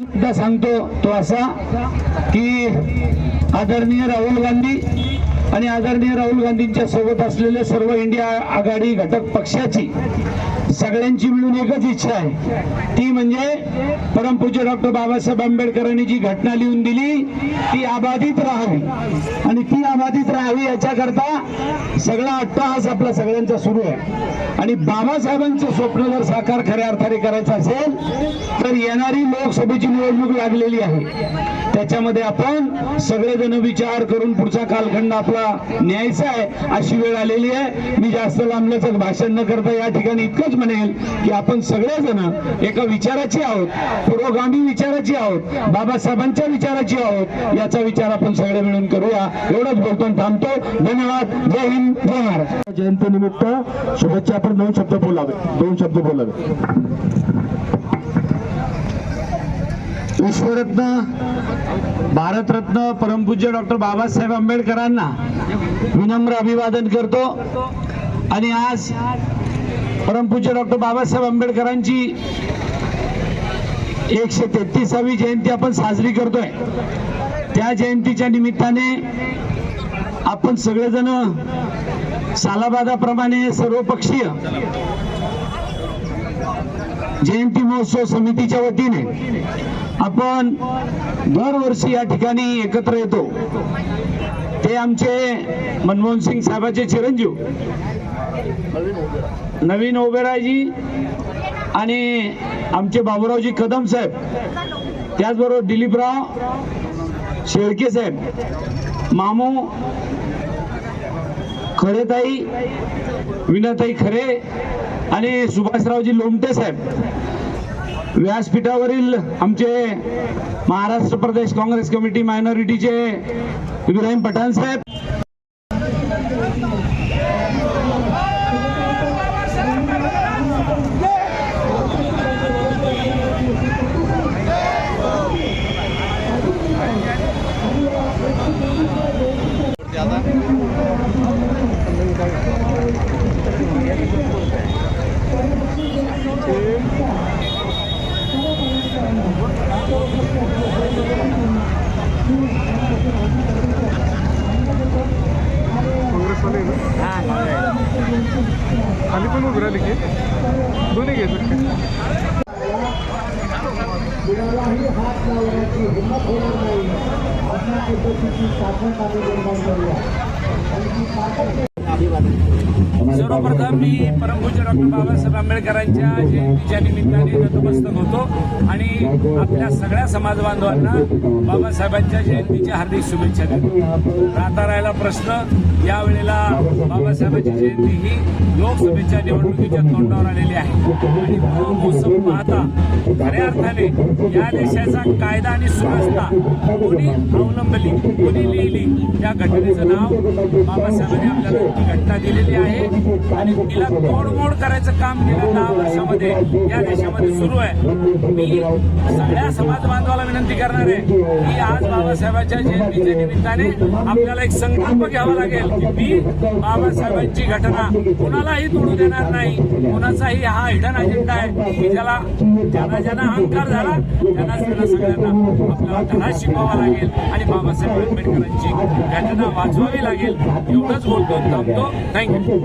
सुद्धा सांगतो तो असा की आदरणीय राहुल गांधी आणि आदरणीय राहुल गांधींच्या सोबत असलेल्या सर्व इंडिया आघाडी घटक पक्षाची सगळ्यांची मिळून एकच इच्छा आहे. ती म्हणजे परमपूज्य डॉक्टर बाबासाहेब आंबेडकरांनी जी घटना लिहून दिली ती अबाधित राहावी. आणि ती अबाधित राहावी याच्याकरता सगळा अट्टहास आपला सगळ्यांचा सुरू आहे. आणि बाबासाहेबांचं स्वप्न जर साकार खऱ्या अर्थाने करायचं असेल तर येणारी लोकसभेची निवडणूक लागलेली आहे. त्याच्यामध्ये आपण सगळेजण विचार करून पुढचा कालखंड आपला न्यायचा आहे अशी वेळ आलेली आहे. मी जास्त लांबल्याचं भाषण न करता या ठिकाणी इतकंच म्हणेल की आपण सगळेजण एका विचाराची आहोत पुरोगामी विचाराची आहोत बाबासाहेबांच्या विचाराची आहोत याचा विचार आपण सगळे मिळून करूया. एवढंच बोलतो थांबतो. धन्यवाद. जय हिंद जय महाराष्ट्र जयंतीनिमित्त शुभेच्छा आपण दोन शब्द बोलावे दोन शब्द बोलावे. विश्वरत्न भारतरत्न परमपूज्य डॉक्टर बाबासाहेब आंबेडकरांना विनम्र अभिवादन करतो. आणि आज परमपूज्य डॉक्टर बाबासाहेब आंबेडकरांची एकशे तेहतीसावी जयंती आपण साजरी करतोय. त्या जयंतीच्या निमित्ताने आपण सगळेजण सालाबादाप्रमाणे सर्वपक्षीय जयंती महोत्सव समितीच्या वतीने आपण दरवर्षी या ठिकाणी एकत्र येतो. ते आमचे मनमोहन सिंग साहेबाचे चिरंजीव नवीन ओबेरायजी आणि आमचे बाबूरावजी कदम साहेब त्याचबरोबर दिलीपराव शेळके साहेब मामू खरेताई विनाताई खरे आणि सुभाषरावजी लोमटे साहेब व्यासपीठावरील आमचे महाराष्ट्र प्रदेश काँग्रेस कमिटी मायनॉरिटीचे इब्राहिम पठाण साहेब. ज्यादा ना खाली पण उभी राहिली की. दोन्ही घ्यायचं का? सर्वप्रथम मी परमपूज्य डॉक्टर बाबासाहेब आंबेडकरांच्या जयंतीच्या निमित्ताने नतमस्तक होतो आणि आपल्या सगळ्या समाज बांधवांना बाबासाहेबांच्या जयंतीच्या हार्दिक शुभेच्छा देतो. राहता राहिला प्रश्न यावेळेला बाबासाहेबांची जयंती ही लोकसभेच्या निवडणुकीच्या तोंडावर आलेली आहे. आणि महोत्सव पाहता खऱ्या अर्थाने या देशाचा कायदा आणि सुव्यवस्था कोणी अवलंबली कोणी लिहिली त्या घटनेचं नाव बाबासाहेबांनी आपल्याला ती घटना दिलेली आहे. आणि तिला तोडमोड करायचं काम गेल्या दहा वर्षामध्ये या देशामध्ये सुरू आहे. मी सगळ्या समाज बांधवाला विनंती करणार आहे की आज बाबासाहेबांच्या जयंतीच्या निमित्ताने आपल्याला एक संकल्प घ्यावा लागेल की मी बाबासाहेबांची घटना कोणालाही तोडू देणार नाही. कोणाचाही हा हिडन अजेंडा आहे की ज्याला ज्यांना ज्यांना अहंकार झाला त्यांना त्यांना सगळ्यांना आपला धडा शिकवावा लागेल. आणि बाबासाहेब आंबेडकरांची घटना वाचवावी लागेल. एवढंच बोलतो थांबतो. थँक्यू